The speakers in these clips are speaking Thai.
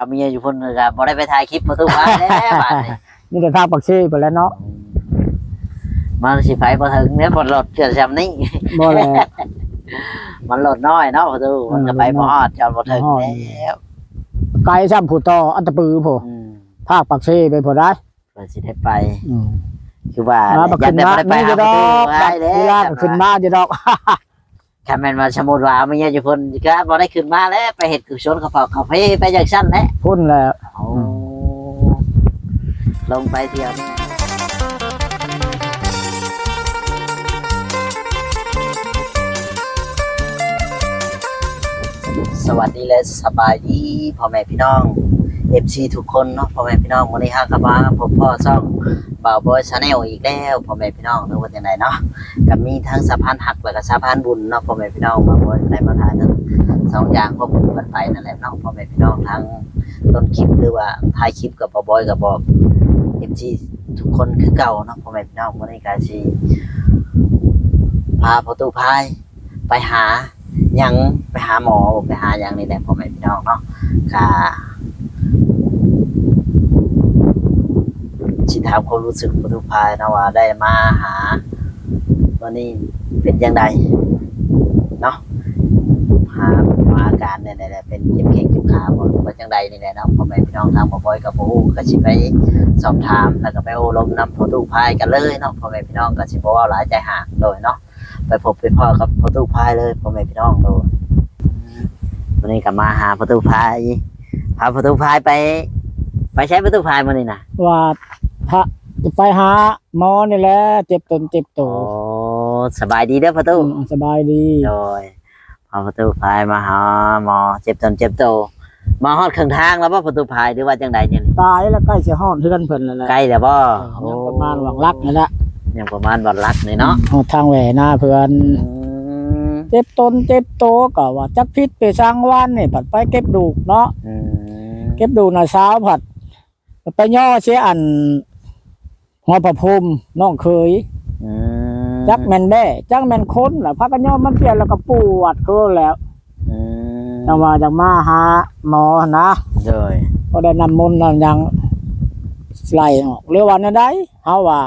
เอาเมียอยู่พุ่นก็บ่ได้ไปถ่ายคลิปประตูบ้านแล้วบาดนี้นี่แต่ทางปักเชยไปแล้วเนาะมันสิไปบ่ถึงเนี่ยบ่รถเกิดซำนี้บ่แลมันรถน้อยเนาะประตูมันก็ไปบ่ฮอดจอดบ่ถึงบ่ฮอดแล้วไกลซ้ำผู้ต่ออันตะปือผู้อืมภาคปักเชยไปผู้ได้ก็สิได้ไปอืมคือว่ามาบักยัขึ้นนได้มาบ่ได้ไปนี่หาจะปดระอตูกได้แล้เวลาวก็ขึ้นมาจะดอก คันแม่นว่าสมมุติว่าเอาเมียอยู่พุ่นก็บ่ได้ขึ้นมาแล้วไปเฮ็ดกุศลกระเป๋ากาแฟไปจังซั่นแหละพุ่นแหละโอ้ลงไปเที่ยวนี่สวัสดีและสบายดีพ่อแม่พี่น้อง FC ทุกคนเนาะพ่อแม่พี่น้องวันนี้ฮะครับว่าผมพ่อซ่องบ่าวบอยชาแนลอีกแล้วพ่อแม่พี่น้องหรือว่าจังไดเนาะก็มีทั้งสะพานหักแล้วก็สะพานบุญเนาะพ่อแม่พี่น้องบ่าวบอยได้มาถ่ายทั้งสองอย่างควบคู่กันไปนั่นแหละเนาะพ่อแม่พี่น้องทั้งต้นคลิปหรือว่าท้ายคลิปกับปอบอยกับบอกเอฟซีทุกคนคือเก่าเนาะพ่อแม่พี่น้องวันนี้กาชีพาประตูพายไปหายังไปหาหมอไปหายังนี่แหละพ่อแม่พี่น้องเนาะค่ะ ชิถามความรู้สึกประตูพายนะว่าได้มาหา วันนี้เป็นยังไงเนาะหาอาการเนี่ยแหละเป็นเจ็บแข้งเจ็บขาบ่ว่าจังใดนี่แหละเนาะพ่อแม่พี่น้องทางบ่บ่อยกับบ่ฮู้ก็สิไปสอบถามแล้วก็ไปโอบรมนำพ่อตู้พายกันเลยเนาะพ่อแม่พี่น้องก็สิบ่เว้าหลายใจห่างโดยเนาะไปพบไปพ่อกับพ่อตู้พายเลยพ่อแม่พี่น้องโดยวันนี้ก็มาหาพ่อตู้พาย พาพ่อตู้พายไป ไปใช้พ่อตู้พายมื้อนี้นะว่าพระจะไปหาหมอนี่แหละเจ็บตนเจ็บตัโอ้วสบายดีเด้อพ่อตู้อืมสบายดีโดยพอประตูพายมาหาหมอเจ็บตนเจ็บโตมาฮอดครึ่งทางแล้วว่าประตูพายหรือว่าจังใดเนี่ยตายแล้วใกล้สิฮอดเฮือนเพิ่นแล้วแหละใกล้แล้วบ่เออยังประมาณหวังรักนี่แหละยังประมาณบัดลักนี่เนาะฮอดทางแหวหน้าเพิ่นอืมเจ็บตนเจ็บโตวก็ว่าจักพิษไปสร้างวันนี่ผัดไปเก็บดูกเนาะ อืม เก็บดูกน่ะเช้าผัด ไปย่อเสียอันหัวประพรมน้องเคยอืมจักแม่นแบ้จักแม่นคนล่ะพักกันย่อมันเปลี่ยนแล้วก็ปวดคือแล้วอืมจังว่าจังมาหาหมอนะโดยก็ได้นำมนต์นำหยังไล่ออกเรือวันนั้นได้เฮาว่า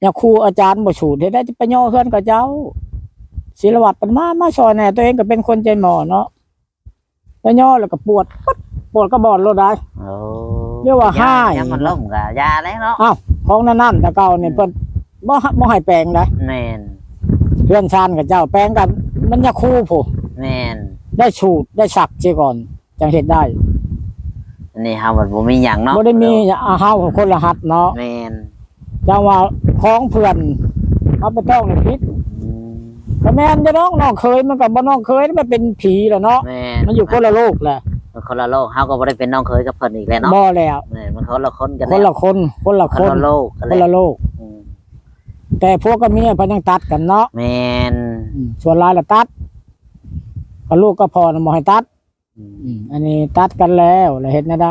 อย่าครูอาจารย์บ่สูตรเฮ็ดได้จะไปย่อเฮือนกับเจ้าศิลวัตรเป็นมามาซอยแหน่ตัวเองก็เป็นคนใจหมอเนาะไปย่อแล้วก็ปวดปึ๊ด ปวดก็บอดโลดได้โอ้เรียกว่าห้ายยามันล่มกะยาแล้วเนาะของนั่นนั่นแต่เก่านี่เพิ่นบ่บ่ให้แปลงได้แม่นเพื่อนชานกับเจ้าแปลงกัน มันอย่าครูผู้แม่นได้สูตรได้สักเสียก่อนจังเฮ็ดได้อันนี้เฮาบ่มีหยังเนาะบ่ได้มีอาเฮาคนละหัดเนาะแม่นจังว่าของเพื่อนเอาไปต้องในพิษอืมแต่แม่นจะน้องน้องเคยมันกับบ่น้องเคยมันเป็นผีแหละเนาะแม่มันอยู่คนละโลกแหละมัน คนละโลกเฮาก็บ่ได้เป็นน้องเคยกับเพิ่นอีกแล้วเนาะบ่แล้วแม่นมันคนละคนกันคนแล้วละคนคนละคคนนละโลกกันคนแล้ละวโลก อืมแต่พวกกับเมียเพิ่นยังตัดกันเนาะแม่นอืมส่วนหลายละตัดก็ลูกก็พอน่ะบ่ให้ตัด อืมอืมอันนี้ตัดกันแล้วแล้วเฮ็ดแนวใด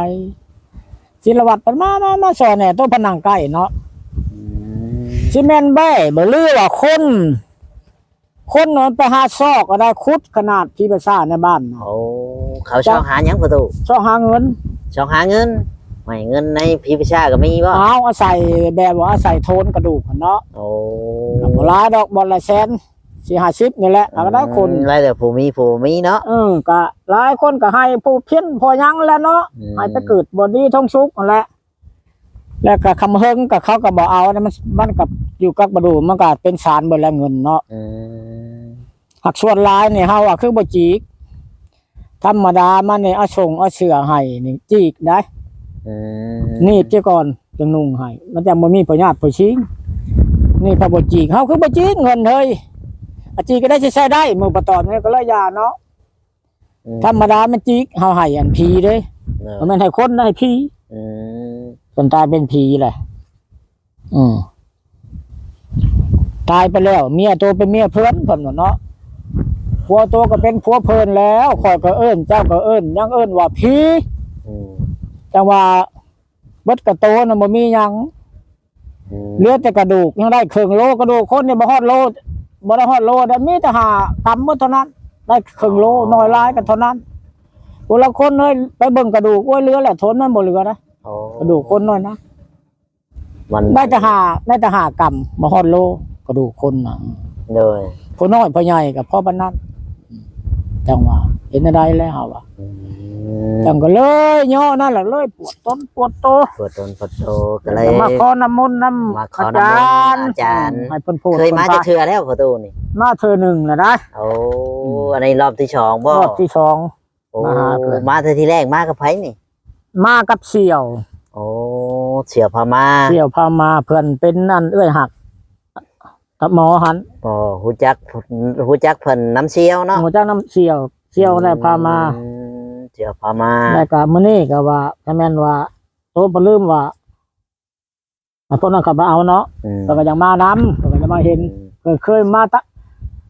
ศิลวัตรเพิ่นมามามาสอนแหน่ตัวพนังใกล้เนาะอืมสิแม่นแบ้บ่ลือว่าคน คนนอนไปหาซอกก็ได้คุดขนาดที่ประชาในบ้านเนาะโอ้ เขาช่องหาหยังประตูซอกหาเงินช่องหาเงินไม่เงินในพีพิชาก็มีบ่เอาอาศัยแบบว่าอาศัยโทนกระดูกอะเนาะโอ้กับหลายดอกบอลละแสนสี่ห้าสิบนี่แหละเอาก็ได้คนไล่แต่ผู้มีผู้มีเนาะเออก็หลายคนก็ให้ผู้เพี้ยนพอยังแล้วเนาะอืมให้ไปเกิดบอดี้ท้องชุกนั่นแหละแล้วก็คำเฮงกับเขาก็บอกเอานะมันมันกับอยู่กับกระดูกมันก็เป็นสารเบดแล้วเงินเนาะอืมหักส่วนหลายเนี่ยเฮาอะคือบ่จีก ธรรมดามันเนี่ยเอาชงเอาเสือให้นี่จีกได้อืมนี่เจ้าก่อนจังนุ่งให้มันจะบ่มีประญาติประชิงนี่ถ้าบ่จีกเฮาคือบ่จีกเงินเฮ้ยอาจีกก็ได้สิใช้ได้มือประตอนนี่ก็เลยยาเนาะธรรมดามันจีกเฮาให้อันผีเด้เนอะบ่แม่นให้คนได้ผีอืมคนตายเป็นผีแหละอืมตายไปแล้ว เมียตัวเป็นเมียเพิ่นเพิ่นว่าเนาะ ผัวตัวก็เป็นผัวเพิ่นแล้วข่อยก็เอิ้นเจ้าก็เอิ้นยังเอิ้นว่าผีอืมจังว่าเบิดกระโตน่ะบ่มีหยังอืมเหลือแต่กระดูกยังได้ครึ่งโลกระดูกคนเนี่ยบ่ฮอดโลบ่ได้ฮอดโลได้มีแต่หากำหมดเท่านั้น ได้ครึ่งโลน้อยหลายกันเท่านั้นคนละคนเลยไปเบิ่งกระดูกโอ้ยเหลือแหละทนมันบ่เหลือนะโอ้กระดูกคนน้อยนะ มันได้แต่หาได้แต่หากรรมมาฮอดโลกระดูกคนน่ะโดยผู้น้อยผู้ใหญ่กับพ่อบ้านนั้น จังว่าเห็นอะไรแล้วเฮาว่าอืมจังก็เลยย่อนั่นแหละเลยปวดต้นปวดโตปวดตนปวดโตก็เลยมาขอน้ำมนต์น้ำมาขออาน้ำมนต์จารย์อาจารย์ให้เพิ่นพูดเคยมาพิ่จะนเทื่อแล้วประตูนี่มาเธอหนึ่งแล้วนะโอ้อันนี้รอบที่สองบ่รอบที่สองโอ้มาหาเพิ่นมาเธอที่แรกมากับไผนี่ มากับเสี่ยว โอ้เสี่ยวพามาเสี่ยวพามาเพื่อนเป็นนั่นเอื้อยหัก กับหมอหันโอ้ฮู้จักฮู้จักเพิ่นน้ำเชี่ยวเนาะหมอจ้างน้ำเสี่ยวเสี่ยวได้พามาอืมเสี่ยวพามาแล้วก็มื้อนี้ก็ว่าถ้าแม่นว่าโตบ่ลืมว่าอะพวกนั้นเขามาเอาเนาะอืมเพิ่นก็ยังมานํเพิ่นก็จะมาเห็นเพิ่นเคยมาตะ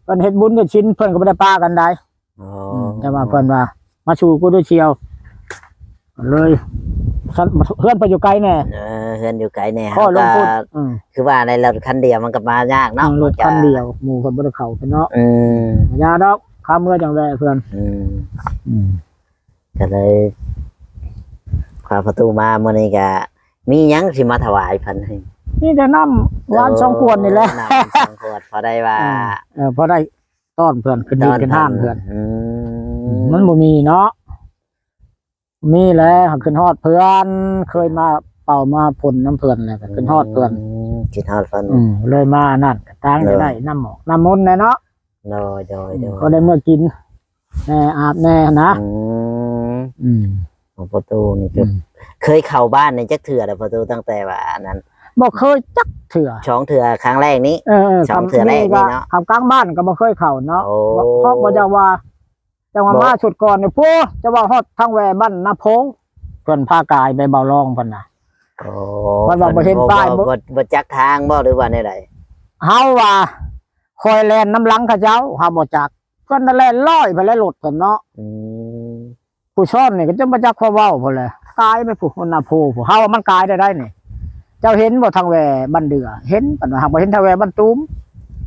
เพิ่นเฮ็ดบุญกับชิ้นเพิ่นก็บ่ได้ปากันได้อ๋อแต่ว่าเพิ่นว่ามาชูกูด้วยเชียวเลย สันเพื่อนไปอยู่ไกลแน่ เออเฮือนอยู่ไกลแน่ข้อลงก็ทุนอืมคือว่าในรถคันเดียวมันก็มายากเนาะนั่งรถคันเดียวหมู่เพิ่นบ่ได้เข้าไปเนาะอืมยาดอกข้ามเมื่อจังแวเพื่อนอืมอืมก็เลยพาประตูมาเมื่อนี้ก็มีหยังสิมาถวายเพันให้นี่จะน้ำหวานสองขวดนี่แหละน้ำสองขวดพอได้ว่าเออพอได้ต้อนเพื่อนขึ้นดีขึ้นห้างเพื่อนอืมมันบ่มีเนาะ มีแหล้วขึ้นฮอดเพื่อนเคยมาเป่ามาพ่นน้ำเพื่อนแล้วก็ขึ้นฮอดเพื่อนมขึ้นฮอดเพิ่นอืมเลยมานั่นก็ตางจะได้น้ำหมอกน้ำมนต์แน่เนาะโดยโดยโดยก็ได้เมื่อกินแน่อาบแน่นะ อืมอืมของประตูนี่คืออเคยเข้าบ้านในจักเถื่อแล้วประตูตั้งแต่ว่าอันนั้นบ่เคยจักเถื่อช่องเถื่อครั้งแรกนี้ เออสองเทื่อแรกนี่เนาะ คำกลางบ้านก็บ่เคยเข้าเนาะโอ้ เพราะบ่จะว่า จังว่าบ่มาชุดก่อนนี่พูจะว่าฮอดทางแวบ้านนาโพเพิ่นพากายไปเบาลองเพิ่นน่ะ โอ้มันว่าบ่เห็นป้ายบ่ บ่บ่จักทางบ่หรือว่าในใดเฮาว่าคอยแล่นน้ำหลังเขาเจ้าเฮาบ่จักเพิ่นน่ะแล่นลอยไปแล้วรถเพิ่นเนาะอืมผู้ซ่อนนี่ก็จะบ่จักความเว้าพุ่นแหละกายไปผู้คนนาโพผู้เฮาว่ามันกายได้ได้นี่ เจ้าเห็นบ่ทางแวบ้านเดือ เห็นปันว่าหากบ่เห็นทางแวบ้านตูม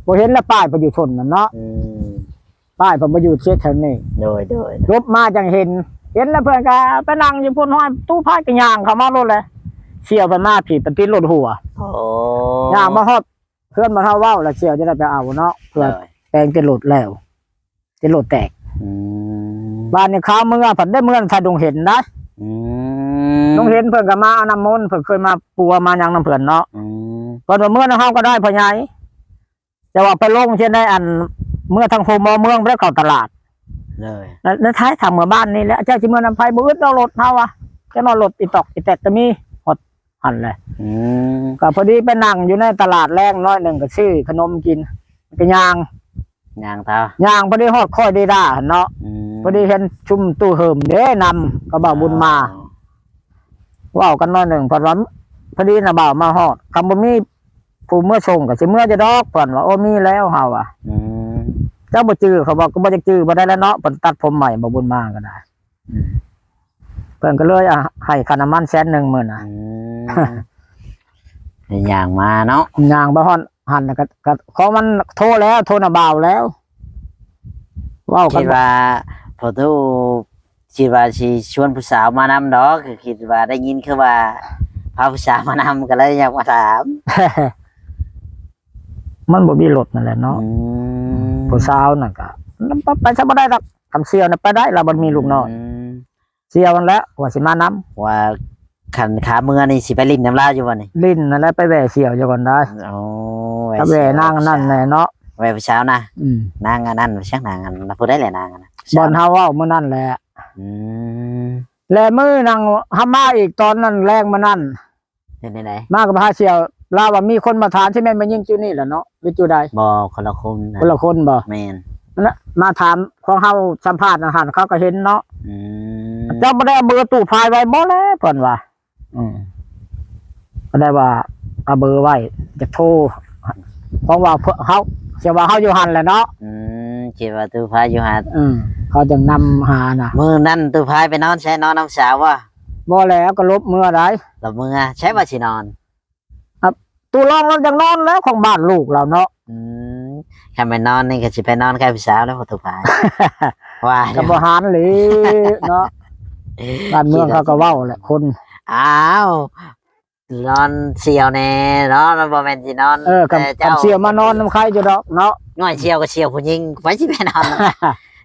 บ่เห็นแล้วป้ายเพิ่นอยู่ชนนั่นเนาะ อืม ป้ายเพิ่นบ่อยู่เสียแถวนี้โดยโดยรบมาจังเห็น เห็นแล้วเพื่อนก็ไปนั่งอยู่พุ่นห้อยตู้พายกันย่างเขามารถเลยเสี่ยวไปมาผิดเป็นติดรถหัวโอ้ย่างมาฮอดเพื่อนมาเท่าเว้าแล้วเสี่ยวจะได้ไปเอาเนาะเพื่อโดยแปลงเป็นรถแล้วเป็นรถแตกอืมบ้านนี่ข้าวเมื่อผันได้เมื่อถ้าดงเห็นนะอืมดงเห็นเพื่อนก็มาเอาน้ำมนต์เพื่อนเคยมาปัวมายังน้ำเพื่อนเนาะอืมเพื่อนว่าเมื่อน้ำเฮาก็ได้พ่อใหญ่จะว่าไปลงเช่นได้อัน เมื่อทางโฮมอเมืองไปเข้าตลาด เลยแล้วแล้วท้ายทางเมื่อบ้านนี่แหละเจ้าจิเมื่อนำไผบ่อึดเอารถเฮาอะจะนอนรถอีตอกอีแตกก็มีหดหันเลยอืมก็พอดีไปนั่งอยู่ในตลาดแรงน้อยหนึ่งก็ซื้อขนมกินก็ย่างยางเท้าย่างพอดีฮอดค่อยได้ด่าหั่นเนาะอืมพอดีเห็นชุมตู้เหิมเด้นำก็บ่าวบุญมาเว้ากันน้อยหนึ่งเพอว่าพอดีน่ะบ่าวมาฮอดคำบ่มีผู้เมื่อส่งก็สิเมื่อจะดอกเพิ่นว่าโอ้มีแล้วเฮาอะ อืม เจ้าบ่จื้อเขาบอกก็บ่จักจื้อบ่ได้แล้วเนาะเพิ่นตัดผมใหม่บ่าวบุญมาก็ได้อืมเพิ่นก็เลยอะให้ค่าน้ำมันแสนหนึ่งหมื่นอะอืมเป็นอย่างมาเนาะย่างบ่ฮอดหันน่ะก็ก็ขอมันโทรแล้วโทรน่ะบ่าวแล้วเว้ากัคินดว่าพอทูคิดว่าสิชวนผู้สาวมานำดอกคือคิดว่าได้ยินคือว่าพาผู้สาวมานำก็เลยอยากมาถาม มันบ่มีรถนั่นแหละเนาะอืม ผู้สาวน่ะก็ไปซะบ่ได้ดอกคำเสียวน่ะไปได้เราบ่มีลูกน้อยมเสียวมันแหล้วว่าสิมานํว่าขันขาเมือนี่สิไปลิ้นน้ำลายอยู่บ่นี่ลิ้นนั่นแหละไปแหว่เสียวอยู่ก่อนได้โอ้ถ้าแหว่นางนั่นแหละเนาะแหว่ผู้สาวนะอืมนางอันนั้นช่างนางอันนั้นพูดได้แหละนางอันนั้นบ่อนเฮาเว้ามื้อนั้นแหละอืมและมื้อนางหามาอีกตอนนั้นแรงมานั้นเป็นไหนมากับพาเสียว ลาว่ามีคนมาถามที่แม่นมายิงจุนี่แหละเนาะหรือจุใดบอคนละคนนะคนละคนบ่แมนนั่นแหละมาถามของเฮาสัมภาษณ์อาหารเขาก็เห็นเนาะอืมเจ้าบ่ได้เอาเบอร์ตู้พายไว้บ่แล้วเพิ่นว่าอืมก็ได้ว่าเอาเบอร์ไว้จะโทรเพราะว่าเพิ่นเฮาเสียว่าเฮาอยู่หันแหละเนาะอืมคิดว่าตู้พายอยู่หาดอืมเขาจะนำหาน่ะมือนั่นตู้พายไปนอนใช้นอนน้ำสาวว่ะบ่แล้วก็ลบเมื่อใดหลับมือใช้ว่าสินอน ตู้รองเราจังนอนแล้วของบ้านลูกเราเนาะอืมถ้าไปนอนนี่ก็สิไปนอนกับพี่สาวแล้วพอตู้พายว่าก็บ่หารเลยเนาะบ้านเมืองเขาก็เว้าแหละคนอ้าวนอนเชียวแน่เนาะนอนบ่แม่นสินอนเออกับแต่กับเสียวมานอนน้ำใครจะดอกเนาะง่อยเชียวก็เชียวผู้หญิงไปสิไปนอนนะ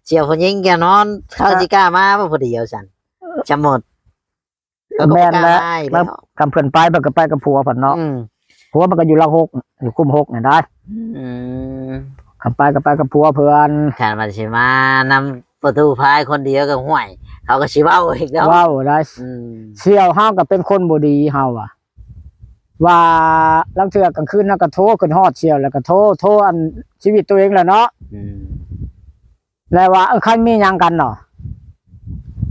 เชียวผู้หญิงแกนอนเขาสิกล้ามาบ่ผู้เดียวซั่นจะหมดก็บ่แม่นกล้าแล้วมาอีกแล้แล้ววคำเพื่อนไปมันก็ไปกับผัวผันเนาะอืม ผัวมันก็อยู่ลังหกอยู่คุมหกเนี่ยได้อืมคำไปก็ไปกับผัวเพื่อนขันมันสิมานำประตูพายคนเดียวก็ห่วย เขาก็สิเว้าอีกแล้วเว้าได้อืมเสี่ยวเฮาก็เป็นคนบ่ดีเฮาอะ ว่าลังเทื่อกลางคืนน่ะก็โทรขึ้นฮอดเสี่ยวแล้วก็โทรโทรอันชีวิตตัวเองแหละเนาะอืมแล้วว่าเออใครมีหยังกันเนาะ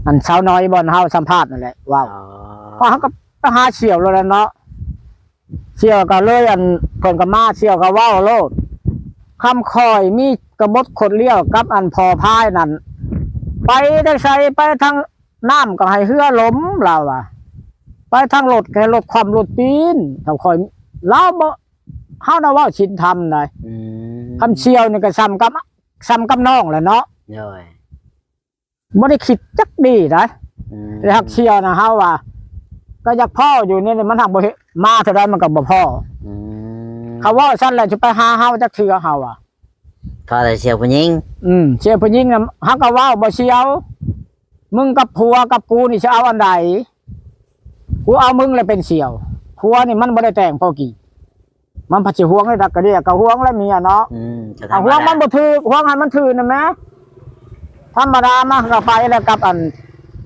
อันสาวน้อยบ่อนเฮาสัมภาษณ์นั่นแหละว้าวอ๋อเพราะเขาก็ไปหาเสี่ยวแล้วแหละเนาะ เสี่ยวก็เลยอันเพิ่นก็มาเสี่ยวก็เว้าโลดคำคอยมีกระบดขดเลี้ยวกับอันพอพายนั่นไปได้ใส่ไปทางน้ำก็ให้เหือล้มเราอะไปทางรถให้รถความรถปีนถ้าคอยเราบ่เฮาน่ะเว้าชินธรรมได้อืมคำเชี่ยวนี่ก็ซ้ำกับซ้ำกับน้องแหละเนาะโดยบ่ได้คิดจักดีนะอืมแต่ฮักเชี่ยวนะเฮาว่าก็อยากพ่ออยู่นี่มันทางบ่เฮ็ด มาเท่าใดมันก็บ่พ่ออืมเขาว่าซั่นแหละจะไปหาเฮาจักเทื่อเฮาอะเขาแต่เชียวผู้หญิงอืมเชี่ยวผู้หญิงน่ะฮักก็เว้าบ่เชี่ยว มึงกับผัวกับกูนี่สิเอาอันใดกูเอามึงเลยเป็นเชี่ยวผัวนี่มันบ่ได้แต่งพอกี่ มันพัดสิห่วงให้ดักกระเดียก็ห่วงแล้วเมียเนาะอืมจะเอาทำห่วงมันบ่ถือห่วงให้มันถือนะแม่ธรรมดามาก็ไปแล้วกับอัน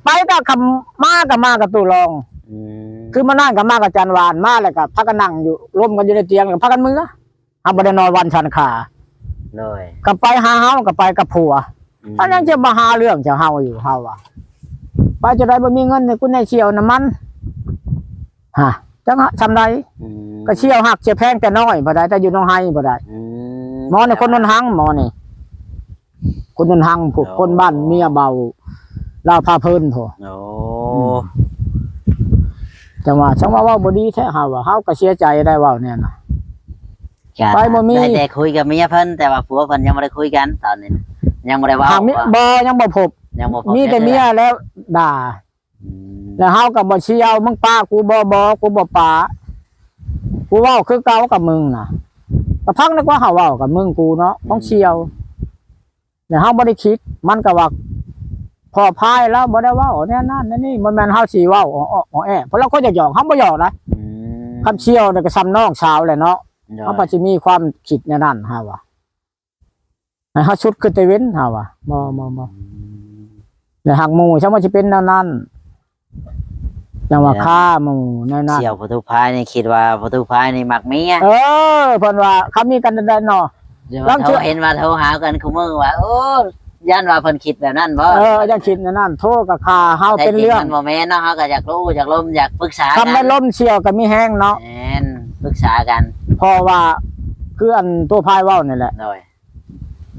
ไปก็คำมากับมากับตู้รอง อืม คือมานั่งกับมากับจันวานมาแล้วก็พักกันนั่งอยู่ร่วมกันอยู่ในเตียงกับพักกันมือเอาบ่ได้นอนวันชันขาโดยก็ไปหาเฮาก็ไปกับผัวอืมอันยังจะมาหาเรื่องจะเฮาอยู่เฮาอะไปจะได้บ่มีเงินให้กูในเชียวน้ำมันฮะจังหะทำไรอืมก็เชียวหักเชียวแพงแต่น้อยบ่ได้แต่อยู่น้องไห้บ่ได้อืหมอนี่คนนนหังหมอนี่คนนนหังผูกคนบ้านเมียเบาลาวพาเพิ่นโถโอ้ จังหวะจังหวะเว่าบ่ดีแท้เฮาว่าเฮาก็เสียใจได้เว้าเนี่ยนะการไปบ่มีได้แต่คุยกับเมียเพิ่นแต่ว่าผัวเพิ่นยังไม่ได้คุยกันตอนนี้นะยังไม่ได้เว่าหากมีบ่ยังบ่พบยังบ่พบมีแต่เมียแล้วด่า อืมแล้วเฮาก็บ่เชียวมึงป้ากูบ่บ่กูบ่ป้ากูเว้าคือเก่ากับมึงน่ะก็พักนึกว่าเฮาเว้ากับมึงกูเนาะต้องเชียวแล้วเฮาบ่ได้คิด มันก็ว่า พอพายแล้วบ่ได้เว้าแน่นั่นแน่นี่มันแม่นเฮาสิเว้าอ๋ออ๋ออ๋อแอเพราะเราก็จะหยอกเฮาบ่หยอกนะอืมคำเชียวนี่ก็ซ้ำน้องสาวแหละเนาะโดยเฮาก็สิมีความคิดในนั้นเฮาว่าให้เฮาชุดขึ้นแต่เว้นเฮาว่าบ่บ่บ่แล้วหักหมู่ช่างว่าจะเป็นแนวนั้นจังว่าฆ่าหมู่แนวนั้นเสี่ยวประตูพายนี่คิดว่าประตูพายนี่มักเมียเออเพิ่นว่าเขามีกันแดนๆเนาะเดี๋ยวลองเขาเชื่อเห็นว่าโทรหากันคุมือว่าโอ้ ย่านว่าเพิ่นคิดแบบนั้นบ่เออจะคิดแนวนั้นโทษกับฆ่าเฮาแต่เป็นจริงเรื่องมันบ่แม่นเนาะเฮาก็อยากรู้อยากล้มอยากปรึกษาทำกัให้ล้มเชี่ยวก็มีแห้งเนาะแม่นปรึกษากันเพราะว่าคืออันตัวพายเว้านี่แหละโดย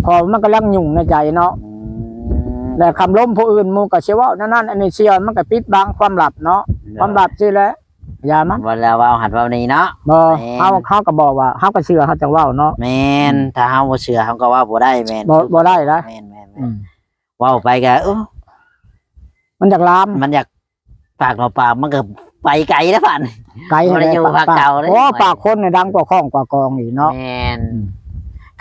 เพอมันก็ลังยุ่งในใจเนาะอืมแต่คำล้มผู้อื่นหมู่ก็สิเว้าแนวนั้นอันนี้เชี่ยวมันก็ปิดบังความลับเนาะความลับสิแหละอย่ามันวันแล้วเว่าหัดเว่านี้เนาะบ่แม่นเฮาเฮาก็บอกว่าเฮาก็เชื่อเฮาจังเว้าเนาะแม่นถ้าเฮาบ่เชื่อเฮาก็เว่าบ่ได้แม่นบ่บ่ได้นะแม่นแม่น อืแม่นมเว้าไปก็เออมันอยากลามมันอยากปากต่อปากมันก็ไปไกลแล้วผ่าน ไกลบ่ได้อยู่ภาคเก่าเลย โอ้ปากคนเนี่ยดังกว่าข้องกว่ากองอีกเนาะแม่น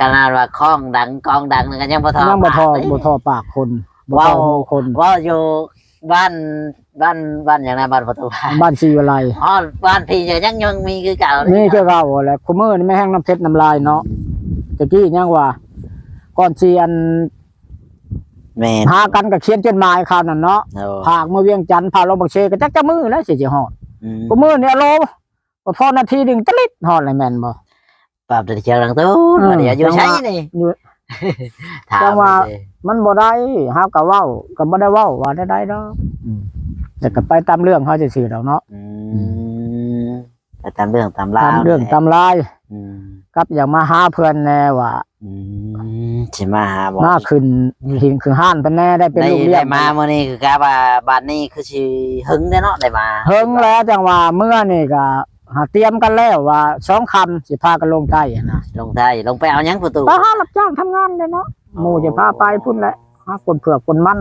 ขนาดว่าคล้องดังกองดังนั่นก็ยังบ่ทอยังบ่ทอปากเลยบ่ทอปากคนบ่ทว้าอวหูคน เว่าอยู่บ้านบ้านบ้านอย่างไรบ้านประตูพายบ้านชีวไลอ๋อบ้านพี่จะยังยังมีคือเก่าเลยนี่คือเราแหละคุมื้อนี่ไม่แห้งน้ำเพชรน้ำลายเนาะตะกี้ยังว่าก่อนสิอัน แม่นหากันก็เขียนจดหมายคราวนั้นเนาะโอ้ผากมาเวียงจันทน์พาลงบักเชก็จักจะมือแล้วสิสิฮอดอืมคุมื้อนี่โลบ่พอนาทีหนึงตะลิดฮอดเลยแม่นบ่ ปรับเดี๋ยวเชียงรังตู้อืมเดี๋ยวอยู่จังหวะ ใช่นี่อยู่ ถามจังหวะ เลย มันบ่ได้เฮาก็เว้าก็บ่ได้เว้าว่าได้ได้ดอกอืม แต่ก็ไปตามเรื่องเฮาซื่อๆดอกเนาะ อืมไปตามเรื่องตามราวตามเรื่องแหละตามลาย อืม กับอย่างมาหาเพื่อนแน่ว่าอืมสิมาหาบอกมาขึ้นหินคือห้านเพิ่นแน่ได้เป็นได้ลูกเลี้ยได้งมาเมื่อนี้คือกาว่าบ้านนี้คือสิหึงได้เนาะได้มาเฮิงแล้วจังว่าเมื่อนี่ก็หาเตรียมกันแล้วว่าสองคำสิพากันลงใต้อะนะลงไทยลงไปเอาหยังประตู ไปหารับจ้างทำงานเลยเนาะหมู่จะพาไปพุ่นแหละหาคนเผือกคนมัน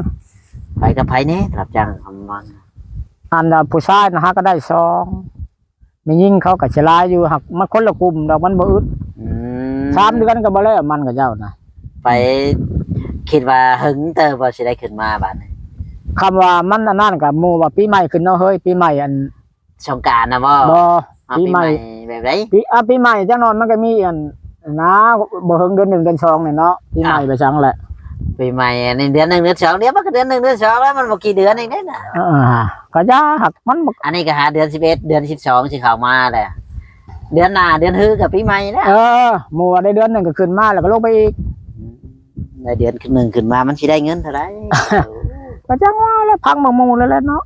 ไปกับไผนี่รับจ้างทำมันอันน่ะผู้ชายนะฮะก็ได้สองไม่ยิ่งเขาก็ฉลายอยู่หักมันคนละกลุ่มดอกมันบ่อึดอืม สามเดือนก็บ่แล้วมันกับเจ้านะไปคิดว่าหึงเตอบ่สิได้ขึ้นมาบัดนี้คำว่ามันอันนั่นกับหมู่ว่าปีใหม่ขึ้นเนาะเฮ้ยปีใหม่อันสงกรารนะบ่บ่เอาปีปีใหใหม่ม่แบบไรปีอะปีใหม่จังนอนมันก็มีอันนะบ่เฮิงเดือนหนึ่งเดือนสองเนี่ยเนาะปีใหม่ไปจังแหละปีใหม่ในเดือนหนึ่งเดือนสองเดี๋ยวมันก็เดือนหนึ่งเดือนสองแล้วมันบ่กี่เดือนเองเด้น่ะอ่าก็ยาหักมันบ่อันนี้ก็หาเดือนสิบเอ็ดเดือนสิบสองสิเข้ามาแหละ เดือนหน้าเดือนฮือกับปีใหม่แล้วเออหมู่ว่าได้เดือนหนึ่งก็ขึ้นมาแล้วก็ลงไปอีกในเดือนหนึ่งขึ้นมามันสิได้เงินเท่าไหร่ก็จังว่าแล้วพังบางหมู่แล้วแหละเนาะ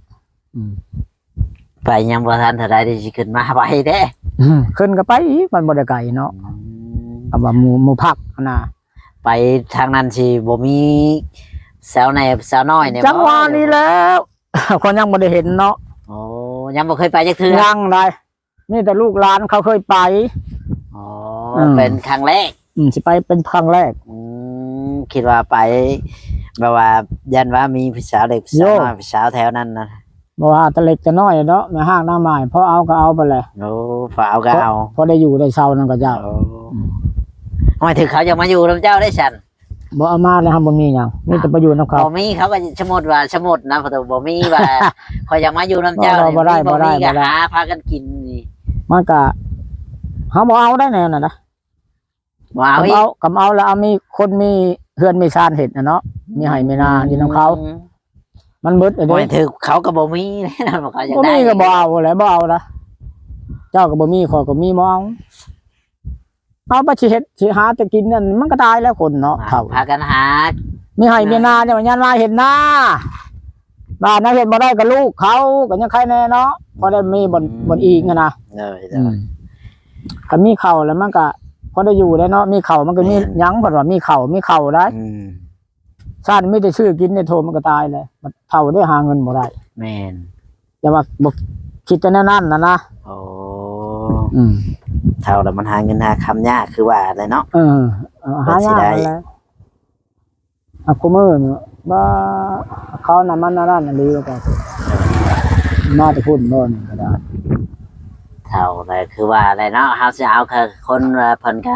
ไปยังบ่ทันเท่าไหร่ที่สิขึ้นมาไปเด้อืมขึ้นก็ไปอีกมันบ่ได้ไกลเนาะกับว่าหมู่หมู่พักนะไปทางนั้นสิบ่มีสาวในสาวน้อยเนี่ยจังหวะนี้แล้ว คนยังบ่ได้เห็นเนาะโอ้ยังบ่เคยไปจักเทื่อ ยังได้ นี่แต่ลูกหลานเขาเคยไป อ๋ออืมเป็นครั้งแรกอืมสิไปเป็นครั้งแรก อืมคิดว่าไปแบบว่ายันว่ามีผู้สาวเด็กผู้สาวโย่ น้อยผู้สาวแถวนั้นนะบ่ว่าแตะเล็กแต่น้อยเนาะแม่ห้างหน้าไม้พอเอาก็เอาไปเลยโอ้ฝาเอาก็เอาพอได้อยู่ได้เช่านั่นก็เจ้าโอ้หมายถึงเขายังมาอยู่น้ำเจ้าได้ฉันบ่เอามาเลยครับบ่มีหยังมีแต่ไปอยู่นํเขา บ่มีเขาก็ชะมดว่าชะมดนะประตูบ่มีว่าคอยยังมาอยู่น้ำเจ้าบ่บ่ได้นี่บ่ได้มีบ่ก็ได้ หาพากันกินนี่ มันก็เฮาบ่เอาได้แน่น่ะนะบ่เอากำอีกเอากำเอาแล้วเอามีคนมีเฮือนมีชานเฮ็ดน่ะเนาะมีไห้มีนาอยู่นํเขา มันเบิดไอ้หเด้มายถึงเขาก็บ่มีนะบอกเขาอยากบ่ได้มีก็บ่เอาแหละบ่เอานะเจ้าก็บ่มีขอยก็มีบ่เอาเอาไปสิเฮ็ดสิหาแต่กินนั่นมันก็ตายแล้วคนเนาะอ่าเฒ่าพากันหามีไห้มีนาเนี่ยมันยันว่าเห็นหน้า บ้านนั้นเห็นบ่ได้กับลูกเขาก็ยังใครแน่เนาะพอได้มีบนบนอีกอะนะเลยอืมก็มีเข่าแล้วมันก็พอได้อยู่ได้เนาะมีเข่ามันก็มีหยังเพิ่นว่ามีเข่ามีเข่าได้อืมชาติไม่ได้ชื่อกินในโทมันก็ตายเลยมันเท่าได้หาเงินบ่ได้แม่นแต่ว่าบ่คิดแต่แนวนั้นนะนะโอ้อืมเท่าแล้วมันหาเงินหาคำยากคือว่าอะไรเนาะเออเอาหายากได้นั่นแหละ อะกูมือเนี่ยว่าเขานำมันนั่นนั่นดีกว่ามาแต่พูดโน่นก็ได้เท่าเลยคือว่าอะไรเนาะเฮาสิเอาคือคนว่าเพิ่นก็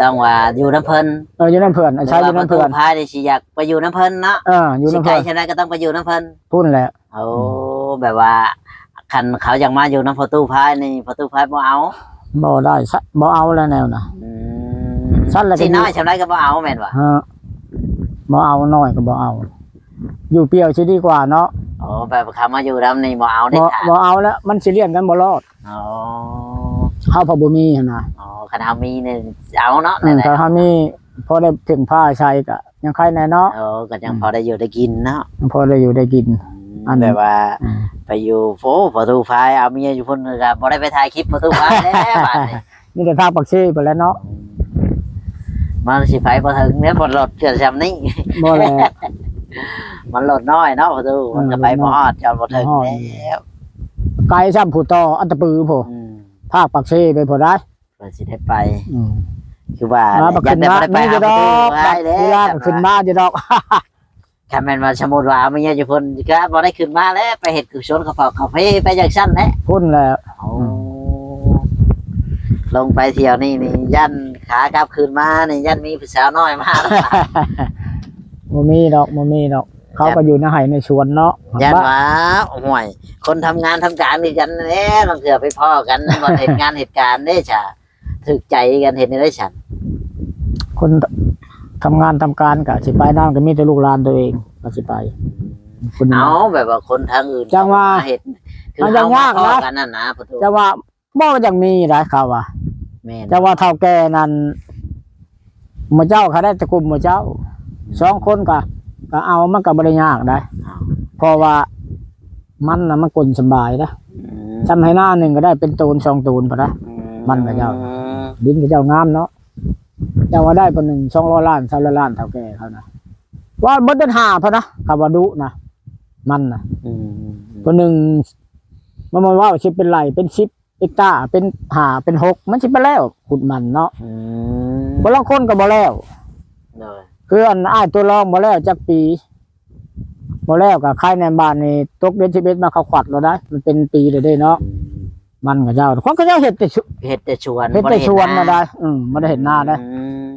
ต้องว่าอยู่น้ำเพิ่นเอออยู่น้ำเพื่อนใช้อยู่น้ำเพื่อนพายได้สิอยากไปอยู่น้ำเพิ่นเนาะเอออยู่สิน้ำไกลเพื่อนชนะก็ต้องไปอยู่น้ำเพิ่นพูดแหละโอ้แบบว่าคันเขายังมาอยู่น้ำประตูพายนี่ประตูพายบ่เอาบ่ได้ซะบ่เอาแล้วแนวน่ะอืสั้นเลยก็สิน้อยชำไรก็บ่เอาแม่นบ่ฮะ บ่เอาน้อยก็บ่เอา อยู่เปรียวสิดีกว่าเนาะโอ้แบบเขามาอยู่น้ำนี่บ่เอาได้บ่ขาดบ่เอาแล้วมันสิเลี้ยงกันบ่รอดอ๋อเฮาพอบ่มีหั่นน่ะอ๋อคันเฮามีนี่เอาเนาะอืนั่นมแหละถ้าเฮามีพอได้ถึงผ้าใช้ก็ยังใครแน่เนาะโอ้ก็ยังพอได้อยู่ได้กินเนาะพอได้อยู่ได้กิน อัน แบบว่า อืมไปอยู่โฟประตูพายเอาเมียอยู่พุ่นก็บ่ได้ไปถ่ายคลิปประตูพายแล้วบัดนี้มีแต่ทางปักเชไปแล้วเนาะ มันสิไปบ่ถึงเนี่ยบ่รถเกิดซำนี้บ่แลมันรถน้อยเนาะประตูมันก็ไปบ่ฮอดจอดบ่ถึงบ่ฮอดแล้วไกลซ้ำผู้ต่ออันตะปือผู้อืมภาคปักเชไปผู้ได้เพิ่นสิได้ไป อืมคือว่ามาบักยัขึ้นนได้มาบ่ได้ไปไม่หาจะปดระอตูกได้แล้เวลาวขึ้นมาจะดอก คันแม่นว่าสมมุติว่าเมียอยู่พุ่นก็บ่ได้ขึ้นมาแล้ว ไปเฮ็ดกุศลกับเขาเขาไปไปจังซั่นแหละ พุ่นแหละโอ้ ลงไปเที่ยวนี่นี่ยันขากลับคืนมานี่ยันมีผู้สาวน้อยมา บ่มีดอกบ่มีดอก เขาก็อยู่ในไห่ในสวนเนาะยันบ้าว่าห่วย คนทำงานทำการนี่กันแหน่บางเถื่อไปพ่อกันบ่เห็นงานเหตุการณ์เด้จ้ะถึกใจกันเห็นได้ฉันคนทำงานทำการก็สิไปนั่นก็มีแต่ลูกหลานตัวเองก็สิไปคุณ เอาแบบว่าคนทางอื่นจังว่าเห็นคือมันยัเอางมายากพ่อนะกันนั่นนะประตูจะว่าบ่ยังมีหลายข่าวว่า แม่นจะว่าเท่าแก่นั้นหมาเจ้าเขาได้ตะกลุ่มหมาเจ้าสองคนก็ก็เอามันก็บ่ได้ยากได้เอาเพราะว่ามันน่ะมันกลนสบายนะอืมทำให้หน้าหนึ่งก็ได้เป็นตูนสองตูนพอนะ มันกับเจ้า ดินกับเจ้างามเนาะเจ้าว่าได้ปนหนึ่งสองร้อยล้านสามร้อยล้านเท่าแก่เขานะว่าเบดเดินหาพะนะคำว่าดุนะมันนะอืมปนหนึ่งมันมาว่าชิเป็นไรเป็นชิปเอกตาเป็นหาเป็นหกมันชิไปแล้วขุดมันเนาะอืมบางคนก็บ่แล้วเลยคืออันอ้ายตัวรองบ่แล้วจักปีบ่แล้วก็ค่ายในบ้านนี่ตกเดือน11มาเขาขวัดแล้วนะมันเป็นปีเลยเด้เนาะมันก็เจ้าคนก็เจ้าเฮ็ดแต่ชุเฮ็ดแต่ชวนเฮ็ดแต่ชวนนะได้ อืมบ่ได้เห็นหน้าได้อืม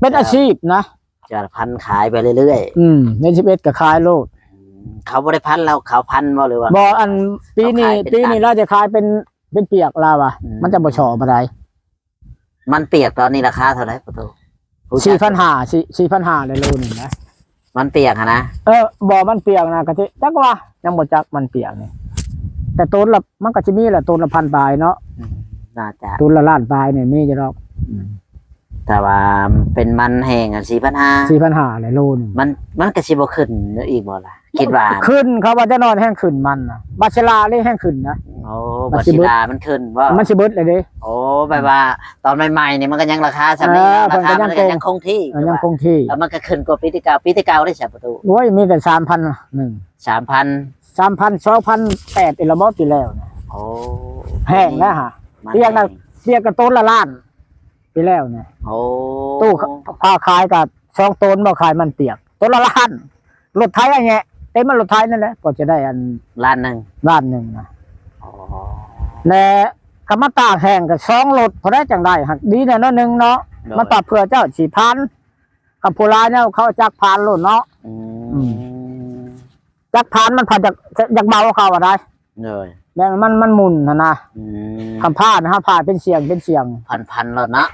เป็นอาชีพนะจะพันขายไปเรื่อยอืมเดือน11ก็ขายโลดๆเขาบ่ได้พันเราเขาพันบ่หรือว่า บ่อันปีนี้เขาขายเป็นปีนี้เราจะขายเป็น เป็นเปียกลาวอะอืม มันจะบ่ชอบ่ได้มันเปียกตอนนี้ราคาเท่าไหร่ประตูผู้จัด4,500 4,500เลยโลนึงนะมันเปียกอะนะเออบ่มันเปียกนะก็สิจักว่ายังบ่จักมันเปียกนี่แต่ต้นละมันก็สิมีแหละต้นละพันปลายเนาะน่าจะต้นละล้านปลายนี่มีจะดอก แต่ว่าเป็นมันแห้งอะสี่พันห้า4,500เลยโลนึงมันมันกระชิบขึ้นอีกบ่ล่ะคิดว่าขึ้นเขาว่าจะนอนแห้งขึ้นมันน่ะบาชลาเลยแห้งขึ้นนะโอ้มับันสิชิเบิดดามันขึ้นว่ามันสิเบิดเลยเด้โอ้แบบว่า ตอนใหม่ๆเนี่ยมันก็ยังราคาสำนี้เออราคามัมันนก็ก็ยังยังคงที่เออยังคงที่แล้วมันก็ขึ้นกว่าปีที่เก่าปีที่เก่าได้ใช่ประตูโอ้ยมีแต่สามพันหนึ่งสามพันสามพันสองพันแปดอิละมอปีแล้วเนี่ยโอ้แห้งแล้วฮะมันเรียกนะเสียกับต้นละล้าน ปีแล้วเนี่ยโอ้ตู้พาขายกับสองต้นมาขายมันเปียกต้นละล้านรถไทยอะไรเงี้ยเต็มมันรถไทยนั่นแหละก็จะได้อันล้านหนึ่งล้านหนึ่งนะโอ้และกรรมตากแห้งกับสองรถพอได้จังได้หักดีเนี่ยเนาะหนึ่งเนาะมันปรับเผื่อเจ้าสี่พันกับผู้ร้ายเนี่ยเขาจักพานโลดเนาะอือืมจักพานมันผ่านจากจากเบาเขาอะได้เลย แล้วมันมันหมุนนะนะอืมคำพาดนะฮะผ่าเป็นเสียงเป็นเสียง พันพันแล้วเนาะ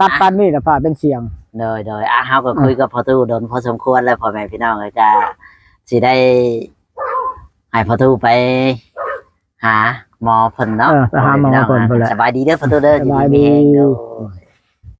ตัดปันนี่แหละผ่าเป็นเสียงเลยเลยอะเฮาก็คุยกับพ่อตู้โดนพอสมควรแล้วพ่อแม่พี่น้องก็จะสิได้ให้พ่อตู้ไป หาหมอเพิ่นเนาะเออไปหาหมอเพิ่นเพิ่นแหละสบายดีเด้อพ่อตู้เด้อสบายดีมีแรงเด้อ